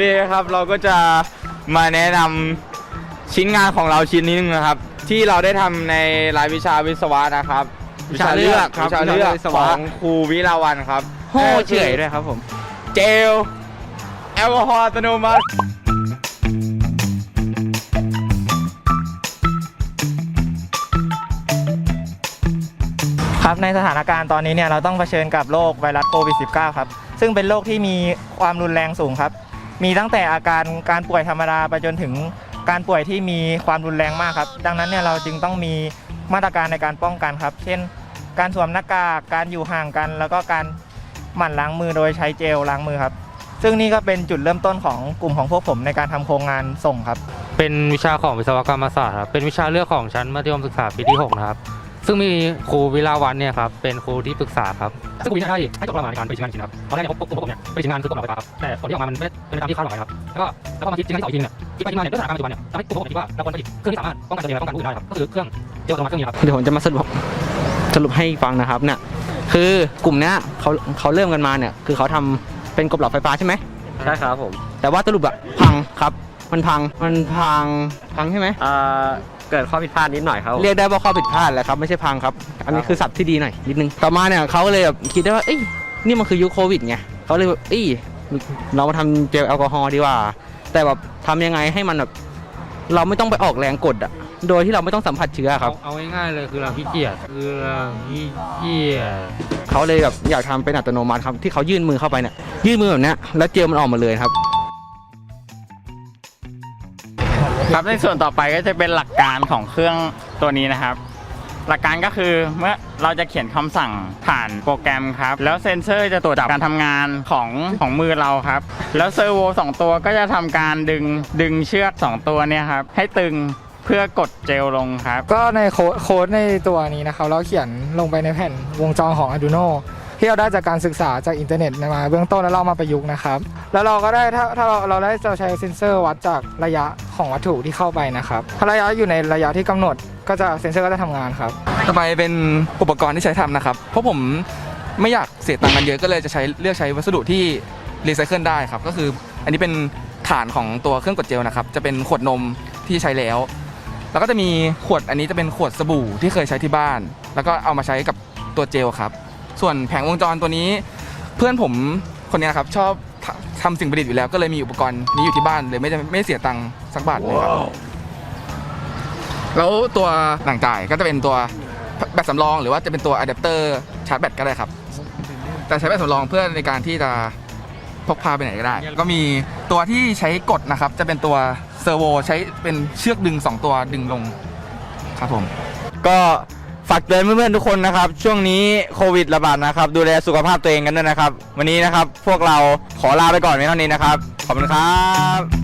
วันนี้นะครับเราก็จะมาแนะนำชิ้นงานของเราชิ้นนี้นึงนะครับ ที่เราได้ทำในรายวิชาวิศวะนะครับวิชาเลือกครับวิชาเลือกวิชาวิศขวะ องครูวิลาวันครับโห่เฉยด้วยครับผม เจลแอลกอฮอล์อัตโนมัติครับในสถานการณ์ตอนนี้เนี่ยเราต้องเผชิญกับโรคไวรัสโควิด -19 ครับ ซึ่งเป็นโรคที่มีความรุนแรงสูงครับ มีตั้งแต่อาการการป่วยธรรมดาไปจนถึงการป่วยที่มีความรุนแรงมากครับ ดังนั้นเนี่ยเราจึงต้องมีมาตรการในการป้องกันครับ เช่น การสวมหน้ากากการอยู่ห่างกัน แล้วก็การหมั่นล้างมือโดยใช้เจลล้างมือครับ ซึ่งนี่ก็เป็นจุดเริ่มต้นของกลุ่มของพวกผมในการทำโครงงานส่งครับ เป็นวิชาของวิศวกรรมศาสตร์ครับเป็นวิชาเลือกของชั้นมัธยมศึกษาปีที่ 6 นะครับ ซึ่งมีครูวิลาวันเนี่ยครับเป็นครูที่ปรึกษาครับซึ่งครูวิลาได้ให้จบประมาณในการไปชิ้นงานจริงๆครับตอนแรกเนี่ยพวกพวกผมเนี่ยไปชิ้นงานคือกฎหมายไฟฟ้าครับแต่ผลที่ออกมามันไม่ได้เป็นไปตามที่คาดหวังครับแล้วก็แล้วก็มาคิดชิ้นงานที่สองอีกทีนึงเนี่ยที่ไปชิ้นงานเนี่ยด้วยสถานการณ์ปัจจุบันเนี่ยทำให้พวกผมคิดว่าเราควรผลิตเครื่องที่สามารถป้องกันตัวเองและป้องกันผู้อื่นได้ครับก็คือเครื่องเจลอัตโนมัติเครื่องนี้ครับเดี๋ยวผมจะมาสรุปสรุปให้ฟังนะครับเนี่ยคือกลุ่มเนี้ยเขาเขาเริ่มกันมาเนี่ยคือเขาทำเป็นกบหลอดไฟฟ้าใช่ไหมใช่ครับผมแต่ว่าสรุปอะพังครับ มันพังมันพังพังใช่ไหมเอ่อ เกิดข้อผิดพลาดนิดหน่อยครับผมเรียกได้ว่าข้อผิดพลาดแหละครับไม่ใช่พังครับ อันนี้คือศัพท์ที่ดีหน่อยนิดนึงต่อมาเนี่ยเขาก็เลยแบบคิดได้ว่าเอ้ยนี่มันคือยุคโควิดไงเขาเลยแบบเอ้ยเรามาทำเจลแอลกอฮอล์ดีกว่า แต่แบบทำยังไงให้มันแบบเราไม่ต้องไปออกแรงกดอะโดยที่เราไม่ต้องสัมผัสเชื้อครับ เอาเอาง่ายๆเลยคือเราขี้เกียจคือเราขี้เกียจเขาเลยแบบอยากทำเป็นอัตโนมัติครับที่เขายื่นมือเข้าไปเนี่ยยื่นมือแบบเนี้ยแล้วเจลมันออกมาเลยครับ ครับในส่วนต่อไปก็จะเป็นหลักการของเครื่องตัวนี้นะครับ หลักการก็คือเมื่อเราจะเขียนคำสั่งผ่านโปรแกรมครับ แล้วเซ็นเซอร์จะตรวจจับการทำงานของของมือเราครับ แล้วเซอร์โวสองตัวก็จะทำการดึงดึงเชือกสองตัวเนี่ยครับให้ตึงเพื่อกดเจลลงครับ ก็ในโค้ดในตัวนี้นะครับ เราเขียนลงไปในแผ่นวงจรของ Arduino ที่เราได้จากการศึกษาจากอินเทอร์เน็ตมาเบื้องต้นแล้วเรามาประยุกต์นะครับ แล้วเราก็ได้ถ้าถ้าเราเราได้จะใช้เซ็นเซอร์วัดจากระยะของวัตถุที่เข้าไปนะครับถ้าระยะอยู่ในระยะที่กำหนดก็จะเซ็นเซอร์ก็จะทำงานครับ ต่อไปเป็นอุปกรณ์ที่ใช้ทำนะครับ เพราะผมไม่อยากเสียตังค์กันเยอะก็เลยจะใช้เลือกใช้วัสดุที่รีไซเคิลได้ครับ ก็คืออันนี้เป็นฐานของตัวเครื่องกดเจลนะครับ จะเป็นขวดนมที่ใช้แล้ว แล้วก็จะมีขวดอันนี้จะเป็นขวดสบู่ที่เคยใช้ที่บ้าน แล้วก็เอามาใช้กับตัวเจลครับ ส่วนแผงวงจรตัวนี้ เพื่อนผมคนเนี้ยครับชอบทำทำสิ่งประดิษฐ์อยู่แล้วก็เลยมีอุปกรณ์นี้อยู่ที่บ้านเลยไม่ได้ไม่เสียตังค์สักบาทเลยครับแล้วตัวหนังจ่ายก็จะเป็นตัวแบตสำรอง หรือว่าจะเป็นตัวอะแดปเตอร์ชาร์จแบตก็ได้ครับ แต่ใช้แบตสำรองเพื่อในการที่จะพกพาไปไหนก็ได้ ก็มีตัวที่ใช้กดนะครับ จะเป็นตัวเซอร์โวใช้เป็นเชือกดึง 2 ตัวดึงลงครับผม ก็ ฝากเตือนเพื่อนๆทุกคนนะครับ ช่วงนี้โควิดระบาดนะครับ ดูแลสุขภาพตัวเองกันด้วยนะครับ วันนี้นะครับ พวกเราขอลาไปก่อนเพียงเท่านี้นะครับ ขอบคุณครับ